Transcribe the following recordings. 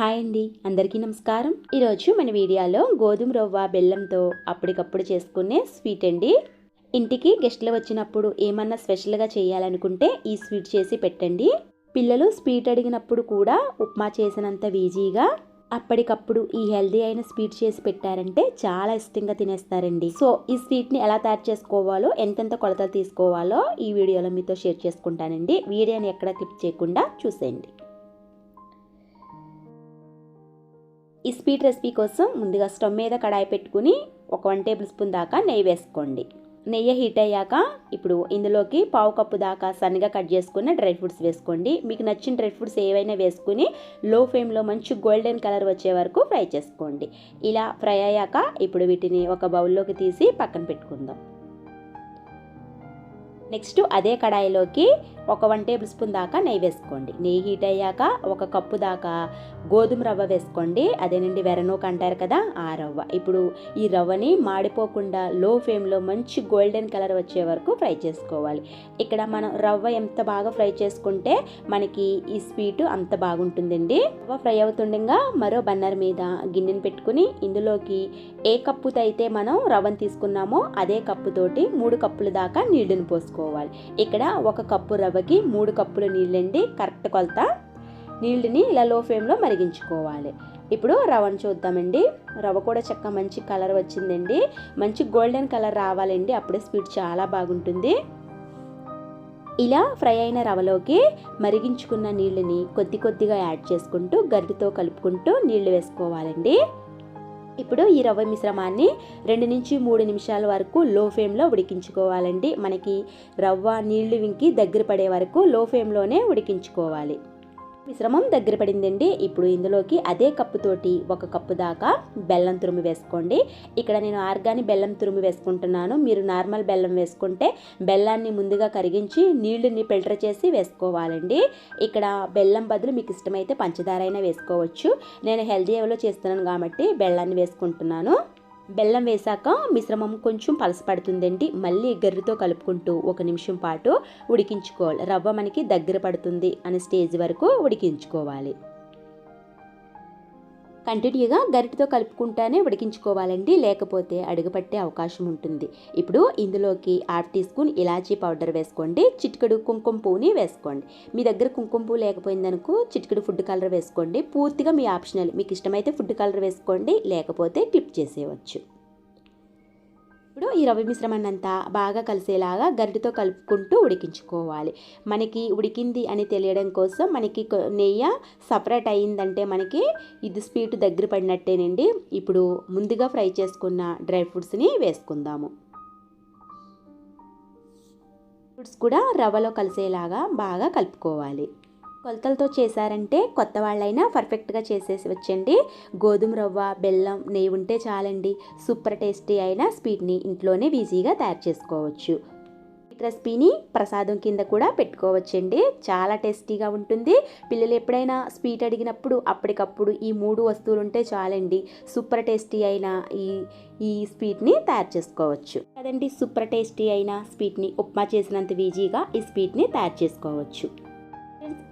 Hi అండి అందరికీ నమస్కారం. ఈరోజు మన వీడియోలో గోధుమ రవ్వ బెల్లంతో అప్పటికప్పుడు చేసుకునే స్వీట్ అండి. ఇంటికి గెస్టులు వచ్చినప్పుడు ఏమన్నా స్పెషల్గా చేయాలనుకుంటే ఈ స్వీట్ చేసి పెట్టండి. పిల్లలు స్వీట్ అడిగినప్పుడు కూడా ఉప్మా చేసినంత ఈజీగా అప్పటికప్పుడు ఈ హెల్దీ అయిన స్వీట్ చేసి పెట్టారంటే చాలా ఇష్టంగా తినేస్తారండి. సో ఈ స్వీట్ని ఎలా తయారు చేసుకోవాలో ఎంతెంత కొలతలు తీసుకోవాలో ఈ వీడియోలో మీతో షేర్ చేసుకుంటానండి. వీడియోని ఎక్కడ క్లిప్ చేయకుండా చూసేయండి. ఈ స్వీట్ రెసిపీ కోసం ముందుగా స్టవ్ మీద కడాయి పెట్టుకుని ఒక వన్ టేబుల్ స్పూన్ దాకా నెయ్యి వేసుకోండి. నెయ్యి హీట్ అయ్యాక ఇప్పుడు ఇందులోకి పావు కప్పు దాకా సన్నగా కట్ చేసుకున్న డ్రై ఫ్రూట్స్ వేసుకోండి. మీకు నచ్చిన డ్రై ఫ్రూట్స్ ఏవైనా వేసుకుని లో ఫ్లేమ్లో మంచి గోల్డెన్ కలర్ వచ్చే వరకు ఫ్రై చేసుకోండి. ఇలా ఫ్రై అయ్యాక ఇప్పుడు వీటిని ఒక బౌల్లోకి తీసి పక్కన పెట్టుకుందాం. నెక్స్ట్ అదే కడాయిలోకి ఒక వన్ టేబుల్ స్పూన్ దాకా నెయ్యి వేసుకోండి. నెయ్యి హీట్ అయ్యాక ఒక కప్పు దాకా గోధుమ రవ్వ వేసుకోండి. అదేనండి వెరనూక అంటారు కదా ఆ రవ్వ. ఇప్పుడు ఈ రవ్వని మాడిపోకుండా లో ఫ్లేమ్లో మంచి గోల్డెన్ కలర్ వచ్చే వరకు ఫ్రై చేసుకోవాలి. ఇక్కడ మనం రవ్వ ఎంత బాగా ఫ్రై చేసుకుంటే మనకి ఈ స్వీట్ అంత బాగుంటుందండి. రవ్వ ఫ్రై అవుతుండగా మరో బన్నర్ మీద గిన్నెని పెట్టుకుని ఇందులోకి ఏ కప్పుతో అయితే మనం రవ్వను తీసుకున్నామో అదే కప్పుతోటి మూడు కప్పుల దాకా నీళ్ళని పోసుకోవాలి. ఇక్కడ ఒక కప్పు రవ్వ రవ్వకి మూడు కప్పుల నీళ్ళండి కరెక్ట్ కొలత. నీళ్ళని ఇలా లో ఫ్లేమ్లో మరిగించుకోవాలి. ఇప్పుడు రవ్వను చూద్దామండి. రవ్వ కూడా చక్క మంచి కలర్ వచ్చిందండి. మంచి గోల్డెన్ కలర్ రావాలండి. అప్పుడే స్వీట్ చాలా బాగుంటుంది. ఇలా ఫ్రై అయిన రవ్వలోకి మరిగించుకున్న నీళ్ళని కొద్ది కొద్దిగా యాడ్ చేసుకుంటూ గరిటితో కలుపుకుంటూ నీళ్ళు వేసుకోవాలండి. ఇప్పుడు ఈ రవ్వ మిశ్రమాన్ని రెండు నుంచి మూడు నిమిషాల వరకు లో ఫ్లేమ్లో ఉడికించుకోవాలండి. మనకి రవ్వ నీళ్ళు వింకి దగ్గర పడే వరకు లో ఫ్లేమ్లోనే ఉడికించుకోవాలి. మిశ్రమం దగ్గర పడిందండి. ఇప్పుడు ఇందులోకి అదే కప్పుతోటి ఒక కప్పు దాకా బెల్లం తురుము వేసుకోండి. ఇక్కడ నేను ఆర్గాని బెల్లం తురుము వేసుకుంటున్నాను. మీరు నార్మల్ బెల్లం వేసుకుంటే బెల్లాన్ని ముందుగా కరిగించి నీళ్ళని ఫిల్టర్ చేసి వేసుకోవాలండి. ఇక్కడ బెల్లం బదులు మీకు ఇష్టమైతే పంచదార అయినా వేసుకోవచ్చు. నేను హెల్దీ ఏవలో చేస్తున్నాను కాబట్టి బెల్లాన్ని వేసుకుంటున్నాను. బెల్లం వేశాక మిశ్రమం కొంచెం పలసపడుతుందండి మళ్ళీ గర్రెతో కలుపుకుంటూ ఒక నిమిషం పాటు ఉడికించుకోవాలి. రవ్వ మనకి దగ్గర పడుతుంది అనే స్టేజ్ వరకు ఉడికించుకోవాలి. కంటిన్యూగా గరిటతో కలుపుకుంటానే ఉడికించుకోవాలండి. లేకపోతే అడుగుపట్టే అవకాశం ఉంటుంది. ఇప్పుడు ఇందులోకి హాఫ్ టీ స్పూన్ ఇలాచీ పౌడర్ వేసుకోండి. చిటికెడు కుంకుమ పువ్వుని వేసుకోండి. మీ దగ్గర కుంకుమ పువ్వు లేకపోయిందనుకో చిటికెడు ఫుడ్ కలర్ వేసుకోండి. పూర్తిగా మీ ఆప్షనల్. మీకు ఇష్టమైతే ఫుడ్ కలర్ వేసుకోండి. లేకపోతే క్లిప్ చేసేయవచ్చు. ఇప్పుడు ఈ రవ్వ మిశ్రమాన్ని అంతా బాగా కలిసేలాగా గరిటితో కలుపుకుంటూ ఉడికించుకోవాలి. మనకి ఉడికింది అని తెలియడం కోసం మనకి నెయ్యి సపరేట్ అయ్యిందంటే మనకి ఇది స్వీట్ దగ్గర పడినట్టేనండి. ఇప్పుడు ముందుగా ఫ్రై చేసుకున్న డ్రై ఫ్రూట్స్ని వేసుకుందాము. ఫ్రూట్స్ కూడా రవ్వలో కలిసేలాగా బాగా కలుపుకోవాలి. కొలతలతో చేశారంటే కొత్త వాళ్ళైనా పర్ఫెక్ట్గా చేసేసి వచ్చండి గోధుమ రవ్వ బెల్లం నెయ్యి ఉంటే చాలండి. సూపర్ టేస్టీ అయిన స్వీట్ని ఇంట్లోనే ఈజీగా తయారు చేసుకోవచ్చు. రెసిపీని ప్రసాదం కింద కూడా పెట్టుకోవచ్చండి. చాలా టేస్టీగా ఉంటుంది. పిల్లలు ఎప్పుడైనా స్వీట్ అడిగినప్పుడు అప్పటికప్పుడు ఈ మూడు వస్తువులు ఉంటే చాలండి. సూపర్ టేస్టీ అయిన ఈ ఈ స్వీట్ని తయారు చేసుకోవచ్చు. కదండి సూపర్ టేస్టీ అయిన స్వీట్ని ఉప్మా చేసినంత ఈజీగా ఈ స్వీట్ని తయారు చేసుకోవచ్చు.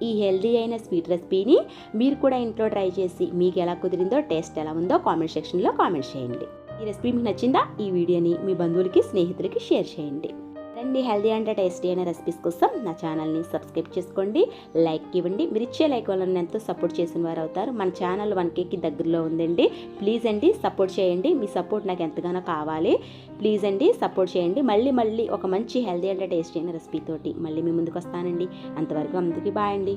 ఈ హెల్దీ అయిన స్వీట్ రెసిపీని మీరు కూడా ఇంట్లో ట్రై చేసి మీకు ఎలా కుదిరిందో టేస్ట్ ఎలా ఉందో కామెంట్ సెక్షన్లో కామెంట్ చేయండి. ఈ రెసిపీ మీకు నచ్చిందా? ఈ వీడియోని మీ బంధువులకి స్నేహితులకి షేర్ చేయండి. రండి హెల్దీ అండ్ టేస్టీ అయిన రెసిపీస్ కోసం నా ఛానల్ని సబ్స్క్రైబ్ చేసుకోండి. లైక్ ఇవ్వండి. మీరు ఇచ్చే లైక్ వల్ల ఎంతో సపోర్ట్ చేసిన వారు అవుతారు. మన ఛానల్ వన్ కేకి దగ్గరలో ఉందండి. ప్లీజ్ అండి సపోర్ట్ చేయండి. మీ సపోర్ట్ నాకు ఎంతగానో కావాలి. ప్లీజ్ అండి సపోర్ట్ చేయండి. మళ్ళీ మళ్ళీ ఒక మంచి హెల్దీ అండ్ టేస్టీ అయిన రెసిపీ తోటి మళ్ళీ మీ ముందుకు వస్తానండి. అంతవరకు అందుకే బాయ్ అండి.